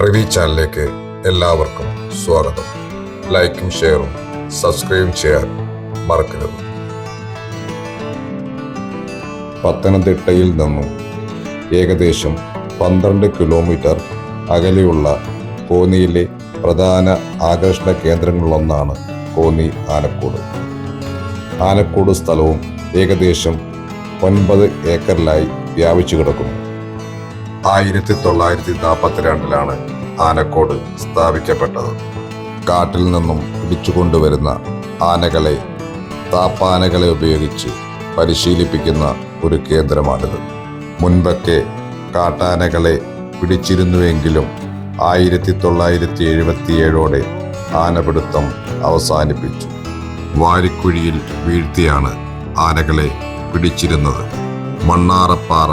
ട്രിവി ചാനലിലേക്ക് എല്ലാവർക്കും സ്വാഗതം. ലൈക്കും ഷെയറും സബ്സ്ക്രൈബും ചെയ്യാൻ മറക്കരുത്. പത്തനംതിട്ടയിൽ നിന്നും ഏകദേശം പന്ത്രണ്ട് കിലോമീറ്റർ അകലെയുള്ള കോന്നിയിലെ പ്രധാന ആകർഷണ കേന്ദ്രങ്ങളിലൊന്നാണ് കോന്നി ആനക്കൂട്. ആനക്കൂട് സ്ഥലവും ഏകദേശം ഒൻപത് ഏക്കറിലായി വ്യാപിച്ചു കിടക്കുന്നു. ആയിരത്തി തൊള്ളായിരത്തി നാൽപ്പത്തിരണ്ടിലാണ് ആനക്കോട് സ്ഥാപിക്കപ്പെട്ടത്. കാട്ടിൽ നിന്നും പിടിച്ചുകൊണ്ടുവരുന്ന ആനകളെ താപ്പാനകളെ ഉപയോഗിച്ച് പരിശീലിപ്പിക്കുന്ന ഒരു കേന്ദ്രമാണിത്. മുൻപൊക്കെ കാട്ടാനകളെ പിടിച്ചിരുന്നുവെങ്കിലും ആയിരത്തി തൊള്ളായിരത്തി എഴുപത്തിയേഴോടെ ആനപിടുത്തം അവസാനിപ്പിച്ചു. വാരിക്കുഴിയിൽ വീഴ്ത്തിയാണ് ആനകളെ പിടിച്ചിരുന്നത്. മണ്ണാറപ്പാറ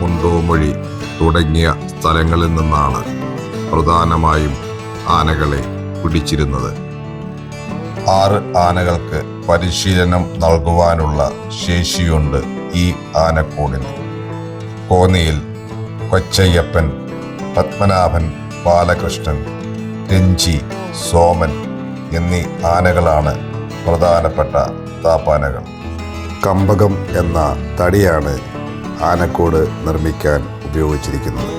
മുണ്ടോമൊഴി തുടങ്ങിയ സ്ഥലങ്ങളിൽ നിന്നാണ് പ്രധാനമായും ആനകളെ പിടിച്ചിരുന്നത്. ആറ് ആനകൾക്ക് പരിശീലനം നൽകുവാനുള്ള ശേഷിയുണ്ട് ഈ ആനക്കൂടിന്. കോന്നിയിൽ കൊച്ചയ്യപ്പൻ പത്മനാഭൻ ബാലകൃഷ്ണൻ രഞ്ജി സോമൻ എന്നീ ആനകളാണ് പ്രധാനപ്പെട്ട താപ്പാനകൾ കമ്പകം എന്ന തടിയാണ് ആനക്കൂട് നിർമ്മിക്കാൻ ഉപയോഗിച്ചിരിക്കുന്നത്.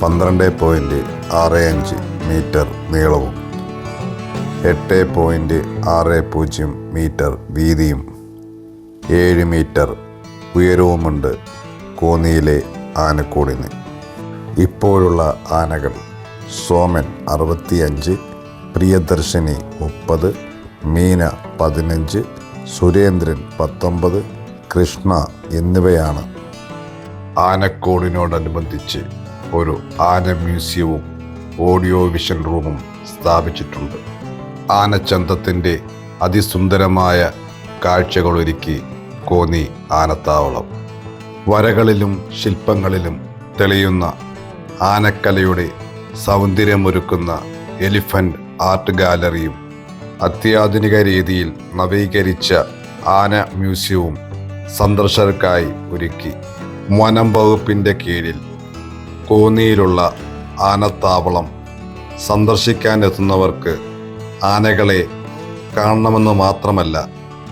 പന്ത്രണ്ട് പോയിന്റ് ആറ് അഞ്ച് മീറ്റർ നീളവും എട്ട് പോയിന്റ് ആറ് പൂജ്യം മീറ്റർ വീതിയും ഏഴ് മീറ്റർ ഉയരവുമുണ്ട് കോന്നിയിലെ ആനക്കൂടിന്. ഇപ്പോഴുള്ള ആനകൾ സോമൻ അറുപത്തിയഞ്ച് പ്രിയദർശിനി മുപ്പത് മീന പതിനഞ്ച് സുരേന്ദ്രൻ പത്തൊമ്പത് കൃഷ്ണ എന്നിവയാണ്. ആനക്കോടിനോടനുബന്ധിച്ച് ഒരു ആന മ്യൂസിയവും ഓഡിയോ വിഷൻ റൂമും സ്ഥാപിച്ചിട്ടുണ്ട്. ആനച്ചന്തത്തിന്റെ അതിസുന്ദരമായ കാഴ്ചകളൊരുക്കി കോന്നി ആനത്താവളം. വരകളിലും ശില്പങ്ങളിലും തെളിയുന്ന ആനക്കലയുടെ സൗന്ദര്യമൊരുക്കുന്ന എലിഫന്റ് ആർട്ട് ഗാലറിയും അത്യാധുനിക രീതിയിൽ നവീകരിച്ച ആന മ്യൂസിയവും സന്ദർശകർക്കായി ഒരുക്കി. വനം വകുപ്പിന്റെ കീഴിൽ കോന്നിയിലുള്ള ആനത്താവളം സന്ദർശിക്കാൻ എത്തുന്നവർക്ക് ആനകളെ കാണണമെന്ന് മാത്രമല്ല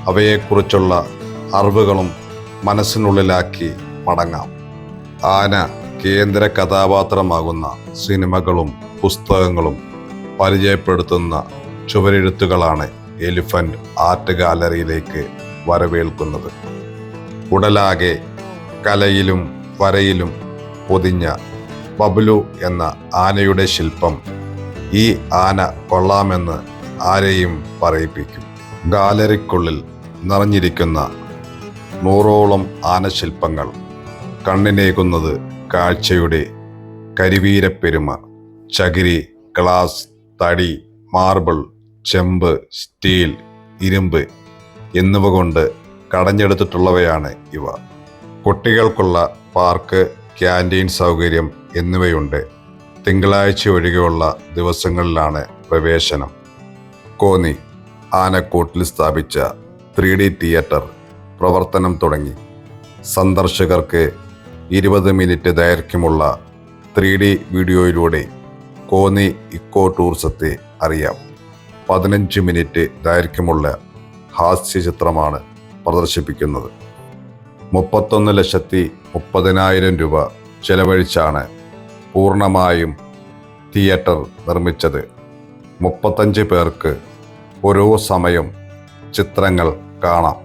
അവയെക്കുറിച്ചുള്ള അറിവുകളും മനസ്സിനുള്ളിലാക്കി മടങ്ങാം. ആന കേന്ദ്ര കഥാപാത്രമാകുന്ന സിനിമകളും പുസ്തകങ്ങളും പരിചയപ്പെടുത്തുന്ന ചുവരെഴുത്തുകളാണ് എലിഫന്റ് ആർട്ട് ഗാലറിയിലേക്ക് വരവേൽക്കുന്നത്. ഉടലാകെ കലയിലും വരയിലും പൊതിഞ്ഞ ബബ്ലു എന്ന ആനയുടെ ശില്പം ഈ ആന കൊള്ളാമെന്ന് ആരെയും പറയിപ്പിക്കും. ഗാലറിക്കുള്ളിൽ നിറഞ്ഞിരിക്കുന്ന നൂറോളം ആനശില്പങ്ങൾ കണ്ണിനേകുന്നത് കാഴ്ചയുടെ കരിവീരപ്പെരുമ ചകിരി ഗ്ലാസ് തടി മാർബിൾ ചെമ്പ് സ്റ്റീൽ ഇരുമ്പ് എന്നിവ കൊണ്ട് കടഞ്ഞെടുത്തിട്ടുള്ളവയാണ് ഇവ. കുട്ടികൾക്കുള്ള പാർക്ക് ക്യാന്റീൻ സൗകര്യം എന്നിവയുണ്ട്. തിങ്കളാഴ്ച ഒഴികെയുള്ള ദിവസങ്ങളിലാണ് പ്രവേശനം. കോന്നി ആനക്കൂട്ടിൽ സ്ഥാപിച്ച ത്രീ ഡി തിയേറ്റർ പ്രവർത്തനം തുടങ്ങി. സന്ദർശകർക്ക് ഇരുപത് മിനിറ്റ് ദൈർഘ്യമുള്ള ത്രീ ഡി വീഡിയോയിലൂടെ കോന്നി ഇക്കോ ടൂറിസത്തെ അറിയാം. പതിനഞ്ച് മിനിറ്റ് ദൈർഘ്യമുള്ള ഹാസ്യ ചിത്രമാണ് പ്രദർശിപ്പിക്കുന്നത്. മുപ്പത്തൊന്ന് ലക്ഷത്തി മുപ്പതിനായിരം രൂപ ചെലവഴിച്ചാണ് പൂർണമായും തിയേറ്റർ നിർമ്മിച്ചത്. മുപ്പത്തഞ്ച് പേർക്ക് ഓരോ സമയം ചിത്രങ്ങൾ കാണാം.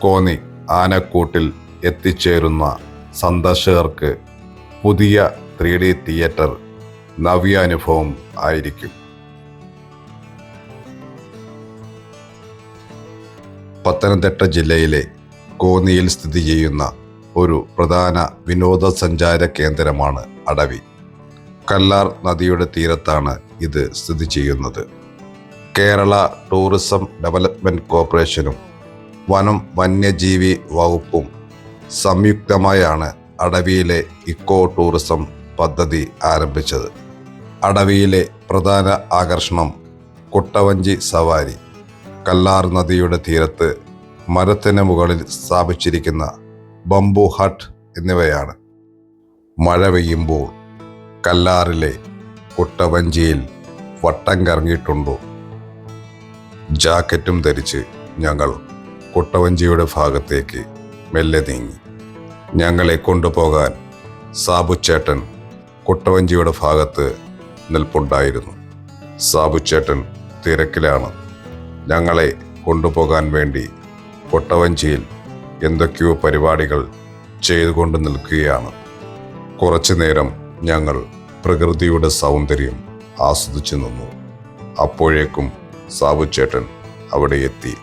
കോന്നി ആനക്കൂട്ടിൽ എത്തിച്ചേരുന്ന സന്ദർശകർക്ക് പുതിയ ത്രീ ഡി തിയേറ്റർ നവ്യാനുഭവം ആയിരിക്കും. പത്തനംതിട്ട ജില്ലയിലെ കോന്നിയിൽ സ്ഥിതി ചെയ്യുന്ന ഒരു പ്രധാന വിനോദസഞ്ചാര കേന്ദ്രമാണ് അടവി. കല്ലാർ നദിയുടെ തീരത്താണ് ഇത് സ്ഥിതി ചെയ്യുന്നത്. കേരള ടൂറിസം ഡെവലപ്മെന്റ് കോർപ്പറേഷനും വനം വന്യജീവി വകുപ്പും സംയുക്തമായാണ് അടവിയിലെ ഇക്കോ ടൂറിസം പദ്ധതി ആരംഭിച്ചത്. അടവിയിലെ പ്രധാന ആകർഷണം കുട്ടവഞ്ചി സവാരി. കല്ലാർ നദിയുടെ തീരത്ത് മരത്തിന് മുകളിൽ സ്ഥാപിച്ചിരിക്കുന്ന ബംബു ഹട്ട് എന്നിവയാണ്. മഴ പെയ്യുമ്പോൾ കല്ലാറിലെ കുട്ടവഞ്ചിയിൽ വട്ടം കറങ്ങിയിട്ടുണ്ടോ? ജാക്കറ്റും ധരിച്ച് ഞങ്ങൾ കുട്ടവഞ്ചിയുടെ ഭാഗത്തേക്ക് മെല്ലെ നീങ്ങി. ഞങ്ങളെ കൊണ്ടുപോകാൻ സാബുച്ചേട്ടൻ കുട്ടവഞ്ചിയുടെ ഭാഗത്ത് നിൽപ്പുണ്ടായിരുന്നു. സാബുച്ചേട്ടൻ തിരക്കിലാണ്. ഞങ്ങളെ കൊണ്ടുപോകാൻ വേണ്ടി കൊട്ടവഞ്ചിയിൽ എന്തൊക്കെയോ പരിപാടികൾ ചെയ്തുകൊണ്ട് നിൽക്കുകയാണ്. കുറച്ചു നേരം ഞങ്ങൾ പ്രകൃതിയുടെ സൗന്ദര്യം ആസ്വദിച്ചു നിന്നു. അപ്പോഴേക്കും സാബുച്ചേട്ടൻ അവിടെ എത്തി.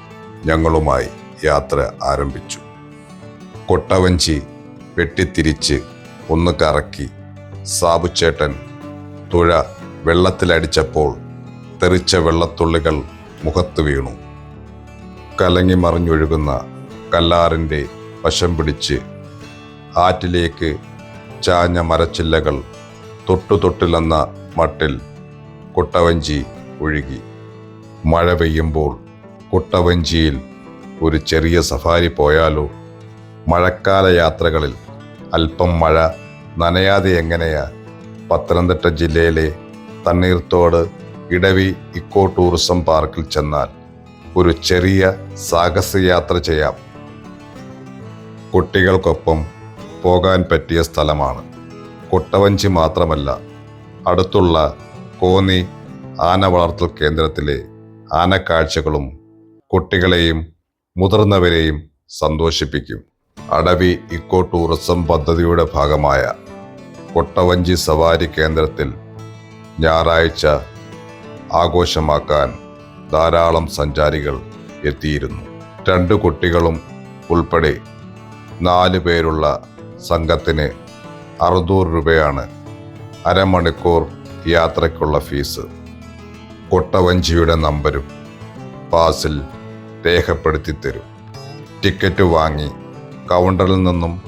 ഞങ്ങളുമായി യാത്ര ആരംഭിച്ചു. കൊട്ടവഞ്ചി വെട്ടിത്തിരിച്ച് ഒന്ന് കറക്കി സാബുച്ചേട്ടൻ തുഴ വെള്ളത്തിലടിച്ചപ്പോൾ തെറിച്ച വെള്ളത്തുള്ളികൾ മുഖത്ത് വീണു. കലങ്ങി മറിഞ്ഞൊഴുകുന്ന കല്ലാറിന്റെ വശം പിടിച്ച് ആറ്റിലേക്ക് ചാഞ്ഞ മരച്ചില്ലകൾ തൊട്ടു തൊട്ടിലെന്ന മട്ടിൽ കുട്ടവഞ്ചി ഒഴുകി. മഴ പെയ്യുമ്പോൾ കുട്ടവഞ്ചിയിൽ ഒരു ചെറിയ സഫാരി പോയാലോ? മഴക്കാല യാത്രകളിൽ അല്പം മഴ നനയാതെ എങ്ങനെയാ പത്തനംതിട്ട ജില്ലയിലെ തണ്ണീർത്തോട് ഇടവി ഇക്കോ ടൂറിസം പാർക്കിൽ ചെന്നാൽ? ഒരു ചെറിയ സാഹസയാത്ര ചെയ്യാം. കുട്ടികൾക്കൊപ്പം പോകാൻ പറ്റിയ സ്ഥലമാണ്. കുട്ടവഞ്ചി മാത്രമല്ല അടുത്തുള്ള കോന്നി ആന വളർത്തൽ കേന്ദ്രത്തിലെ ആനക്കാഴ്ചകളും കുട്ടികളെയും മുതിർന്നവരെയും സന്തോഷിപ്പിക്കും. അടവി ഇക്കോ ടൂറിസം പദ്ധതിയുടെ ഭാഗമായ കൊട്ടവഞ്ചി സവാരി കേന്ദ്രത്തിൽ ഞായറാഴ്ച ആഘോഷമാക്കാൻ ധാരാളം സഞ്ചാരികൾ എത്തിയിരുന്നു. രണ്ട് കുട്ടികളും ഉൾപ്പെടെ നാല് പേരുള്ള സംഘത്തിന് അറുന്നൂറ് രൂപയാണ് അരമണിക്കൂർ യാത്രയ്ക്കുള്ള ഫീസ്. കൊട്ടവഞ്ചിയുടെ നമ്പരും പാസിൽ രേഖപ്പെടുത്തി തരും. ടിക്കറ്റ് വാങ്ങി കൗണ്ടറിൽ നിന്നും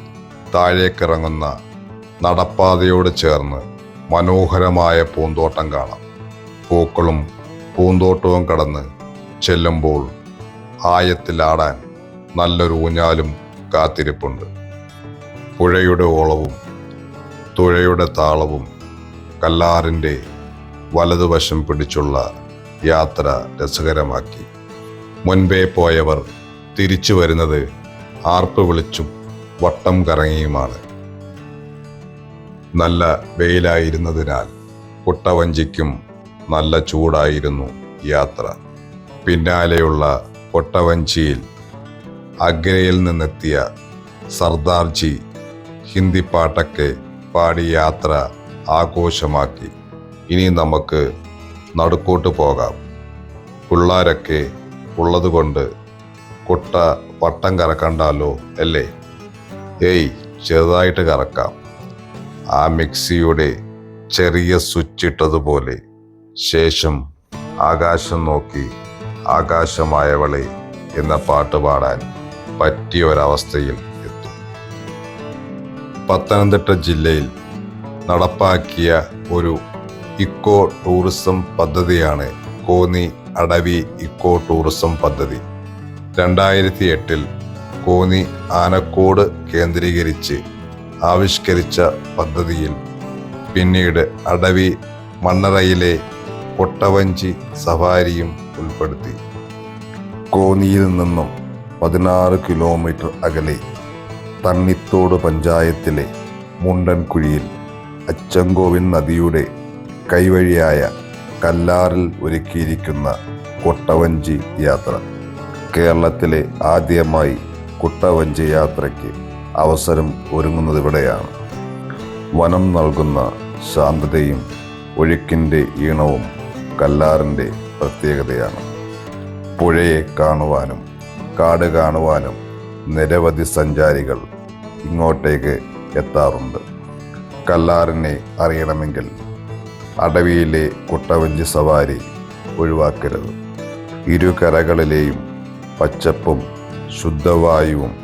താഴേക്കിറങ്ങുന്ന നടപ്പാതയോട് ചേർന്ന് മനോഹരമായ പൂന്തോട്ടം കാണാം. പൂക്കളും പൂന്തോട്ടവും കടന്ന് ചെല്ലുമ്പോൾ ആയത്തിലാടാൻ നല്ലൊരു ഊഞ്ഞാലും കാത്തിരിപ്പുണ്ട്. പുഴയുടെ ഓളവും തുഴയുടെ താളവും കല്ലാറിന്റെ വലതുവശം പിടിച്ചുള്ള യാത്ര രസകരമാക്കി. മുൻപേ പോയവർ തിരിച്ചു വരുന്നത് ആർപ്പ് വിളിച്ചും വട്ടം കറങ്ങിയുമാണ്. നല്ല വെയിലായിരുന്നതിനാൽ കുട്ടവഞ്ചിക്കും നല്ല ചൂടായിരുന്നു യാത്ര. പിന്നാലെയുള്ള കൊട്ടവഞ്ചിയിൽ അഗ്രയിൽ നിന്നെത്തിയ സർദാർജി ഹിന്ദി പാട്ടൊക്കെ പാടി യാത്ര ആഘോഷമാക്കി. ഇനി നമുക്ക് നടുക്കോട്ട് പോകാം. പിള്ളാരൊക്കെ ഉള്ളതുകൊണ്ട് കുട്ട വട്ടം കറക്കണ്ടാലോ അല്ലേ? ഏയ് ചെറുതായിട്ട് കറക്കാം. ആ മിക്സിയുടെ ചെറിയ സ്വിച്ച് ഇട്ടതുപോലെ ശേഷം ആകാശം നോക്കി ആകാശമായവളെ എന്ന പാട്ട് പാടാൻ പറ്റിയ ഒരവസ്ഥയിൽ എത്തും. പത്തനംതിട്ട ജില്ലയിൽ നടപ്പാക്കിയ ഒരു ഇക്കോ ടൂറിസം പദ്ധതിയാണ് കോന്നി അടവി ഇക്കോ ടൂറിസം പദ്ധതി. രണ്ടായിരത്തി എട്ടിൽ കോന്നി ആനക്കോട് കേന്ദ്രീകരിച്ച് ആവിഷ്കരിച്ച പദ്ധതിയിൽ പിന്നീട് അടവി മണ്ണറയിലെ കൊട്ടവഞ്ചി സഫാരിയും ഉൾപ്പെടുത്തി. കോന്നിയിൽ നിന്നും പതിനാറ് കിലോമീറ്റർ അകലെ തണ്ണിത്തോട് പഞ്ചായത്തിലെ മുണ്ടൻകുഴിയിൽ അച്ചങ്കോവിൻ നദിയുടെ കൈവഴിയായ കല്ലാറിൽ ഒരുക്കിയിരിക്കുന്ന കൊട്ടവഞ്ചി യാത്ര. കേരളത്തിലെ ആദ്യമായി കുട്ടവഞ്ചി യാത്രയ്ക്ക് അവസരം ഒരുങ്ങുന്നതിവിടെയാണ്. വനം നൽകുന്ന ശാന്തതയും ഒഴുക്കിന്റെ ഈണവും കല്ലാറിന്റെ പ്രത്യേകതയാണ്. പുഴയെ കാണുവാനും കാട് കാണുവാനും നിരവധി സഞ്ചാരികൾ ഇങ്ങോട്ടേക്ക് എത്താറുണ്ട്. കല്ലാറിനെ അറിയണമെങ്കിൽ അടവിയിലെ കുട്ടവഞ്ചി സവാരി ഒഴിവാക്കരുത്. ഇരു കരകളിലെയും പച്ചപ്പും ശുദ്ധവായുവും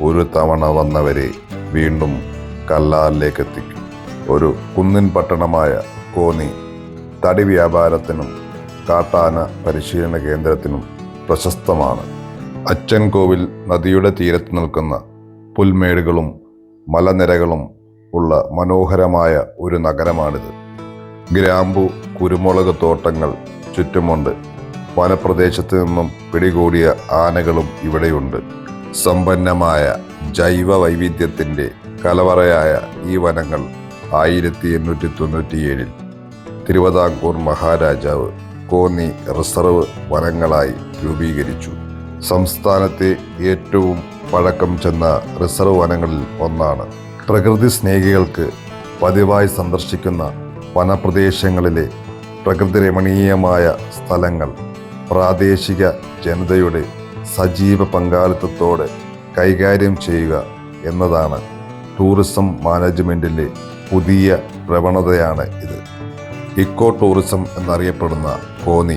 ഒരു തവണ വന്നവരെ വീണ്ടും കല്ലാറിലേക്ക് എത്തിക്കും. ഒരു കുന്നിൻ പട്ടണമായ കോന്നി തടി വ്യാപാരത്തിനും കാട്ടാന പരിശീലന കേന്ദ്രത്തിനും പ്രശസ്തമാണ്. അച്ചൻകോവിൽ നദിയുടെ തീരത്ത് നിൽക്കുന്ന പുൽമേടുകളും മലനിരകളും ഉള്ള മനോഹരമായ ഒരു നഗരമാണിത്. ഗ്രാമ്പു കുരുമുളക് തോട്ടങ്ങൾ ചുറ്റുമുണ്ട്. വനപ്രദേശത്ത് നിന്നും പിടികൂടിയ ആനകളും ഇവിടെയുണ്ട്. സമ്പന്നമായ ജൈവ വൈവിധ്യത്തിന്റെ കലവറയായ ഈ വനങ്ങൾ ആയിരത്തി എണ്ണൂറ്റി തൊണ്ണൂറ്റിയേഴിൽ തിരുവിതാംകൂർ മഹാരാജാവ് കോന്നി റിസർവ് വനങ്ങളായി രൂപീകരിച്ചു. സംസ്ഥാനത്തെ ഏറ്റവും പഴക്കം ചെന്ന റിസർവ് വനങ്ങളിൽ ഒന്നാണ്. പ്രകൃതി സ്നേഹികൾക്ക് പതിവായി സന്ദർശിക്കുന്ന വനപ്രദേശങ്ങളിലെ പ്രകൃതി രമണീയമായ സ്ഥലങ്ങൾ പ്രാദേശിക ജനതയുടെ സജീവ പങ്കാളിത്തത്തോടെ കൈകാര്യം ചെയ്യുക എന്നതാണ് ടൂറിസം മാനേജ്മെന്റിലെ പുതിയ പ്രവണതയാണ് ഇത്. ഇക്കോ ടൂറിസം എന്നറിയപ്പെടുന്ന കോന്നി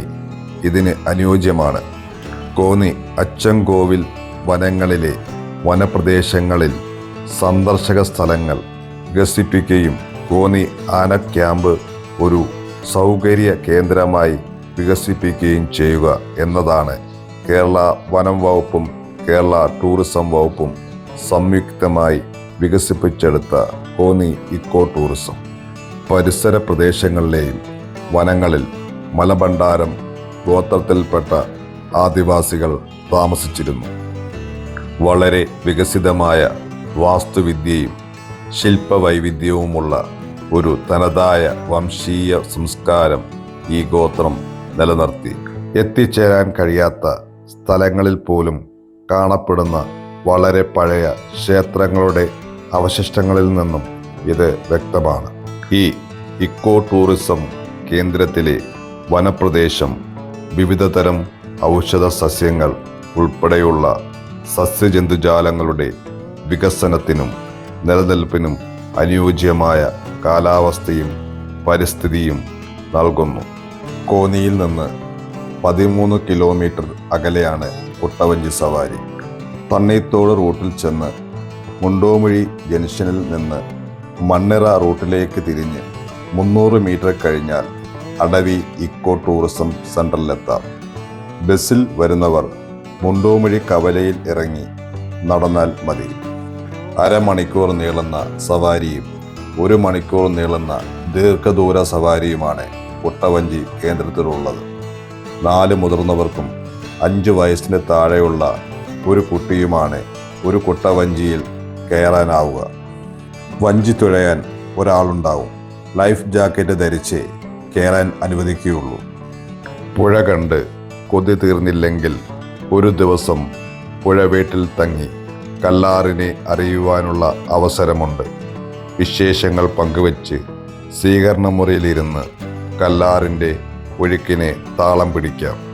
ഇതിന് അനുയോജ്യമാണ്. കോന്നി അച്ചൻകോവിൽ വനങ്ങളിലെ വനപ്രദേശങ്ങളിൽ സന്ദർശക സ്ഥലങ്ങൾ വികസിപ്പിക്കുകയും കോന്നി ആന ക്യാമ്പ് ഒരു സൗകര്യ കേന്ദ്രമായി വികസിപ്പിക്കുകയും ചെയ്യുക എന്നതാണ് കേരള വനം വകുപ്പും കേരള ടൂറിസം വകുപ്പും സംയുക്തമായി വികസിപ്പിച്ചെടുത്ത കോന്നി ഇക്കോ ടൂറിസം. പരിസര പ്രദേശങ്ങളിലെയും വനങ്ങളിൽ മലബണ്ടാരം ഗോത്രത്തിൽപ്പെട്ട ആദിവാസികൾ താമസിച്ചിരുന്നു. വളരെ വികസിതമായ വാസ്തുവിദ്യയും ശില്പവൈവിധ്യവുമുള്ള ഒരു തനതായ വംശീയ സംസ്കാരം ഈ ഗോത്രം നിലനിർത്തി. എത്തിച്ചേരാൻ കഴിയാത്ത സ്ഥലങ്ങളിൽ പോലും കാണപ്പെടുന്ന വളരെ പഴയ ക്ഷേത്രങ്ങളുടെ അവശിഷ്ടങ്ങളിൽ നിന്നും ഇത് വ്യക്തമാണ്. ഈ ഇക്കോ ടൂറിസം കേന്ദ്രത്തിലെ വനപ്രദേശം വിവിധതരം ഔഷധ സസ്യങ്ങൾ ഉൾപ്പെടെയുള്ള സസ്യജന്തുജാലങ്ങളുടെ വികസനത്തിനും നിലനിൽപ്പിനും അനുയോജ്യമായ കാലാവസ്ഥയും പരിസ്ഥിതിയും നൽകുന്നു. കോന്നിയിൽ നിന്ന് പതിമൂന്ന് കിലോമീറ്റർ അകലെയാണ് കുട്ടവഞ്ചി സവാരി. തണ്ണീത്തോട് റൂട്ടിൽ ചെന്ന് മുണ്ടോമുഴി ജംഗ്ഷനിൽ നിന്ന് മണ്ണിറ റൂട്ടിലേക്ക് തിരിഞ്ഞ് മുന്നൂറ് മീറ്റർ കഴിഞ്ഞാൽ അടവി ഇക്കോ ടൂറിസം സെന്ററിലെത്താം ബസ്സിൽ വരുന്നവർ മുണ്ടോമുഴി കവലയിൽ ഇറങ്ങി നടന്നാൽ മതി. അരമണിക്കൂർ നീളുന്ന സവാരിയും ഒരു മണിക്കൂർ നീളുന്ന ദീർഘദൂര സവാരിയുമാണ് കുട്ടവഞ്ചി കേന്ദ്രത്തിലുള്ളത്. നാല് മുതിർന്നവർക്കും അഞ്ച് വയസ്സിന് താഴെയുള്ള ഒരു കുട്ടിയുമാണ് ഒരു കുട്ടവഞ്ചിയിൽ കയറാനാവുക. വഞ്ചി തുഴയാൻ ഒരാളുണ്ടാവും. ലൈഫ് ജാക്കറ്റ് ധരിച്ച് കയറാൻ അനുവദിക്കുകയുള്ളൂ. പുഴ കണ്ട് കൊതി തീർന്നില്ലെങ്കിൽ ഒരു ദിവസം പുഴ വീട്ടിൽ തങ്ങി കല്ലാറിനെ അറിയുവാനുള്ള അവസരമുണ്ട്. വിശേഷങ്ങൾ പങ്കുവച്ച് സ്വീകരണ മുറിയിലിരുന്ന് കല്ലാറിന്റെ ഒഴുക്കിനെ താളം പിടിക്കാം.